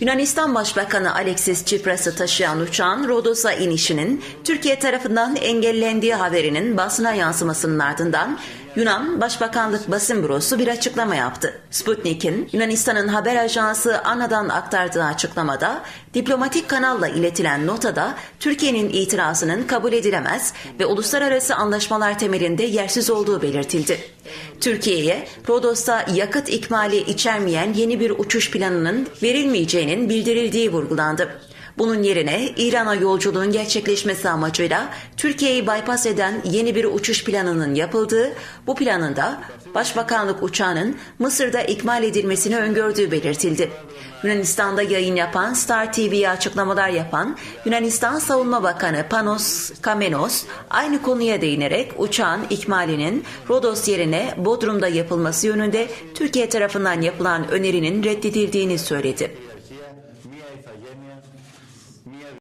Yunanistan Başbakanı Alexis Tsipras'ı taşıyan uçağın Rodos'a inişinin Türkiye tarafından engellendiği haberinin basına yansımasının ardından Yunan Başbakanlık Basın Bürosu bir açıklama yaptı. Sputnik'in Yunanistan'ın haber ajansı ANA'dan aktardığı açıklamada diplomatik kanalla iletilen notada Türkiye'nin itirazının kabul edilemez ve uluslararası anlaşmalar temelinde yersiz olduğu belirtildi. Türkiye'ye Rodos'ta yakıt ikmali içermeyen yeni bir uçuş planının verilmeyeceğinin bildirildiği vurgulandı. Bunun yerine İran'a yolculuğun gerçekleşmesi amacıyla Türkiye'yi bypass eden yeni bir uçuş planının yapıldığı, bu planın da Başbakanlık uçağının Mısır'da ikmal edilmesini öngördüğü belirtildi. Yunanistan'da yayın yapan Star TV'ye açıklamalar yapan Yunanistan Savunma Bakanı Panos Kamenos aynı konuya değinerek uçağın ikmalinin Rodos yerine Bodrum'da yapılması yönünde Türkiye tarafından yapılan önerinin reddedildiğini söyledi. Мер, мер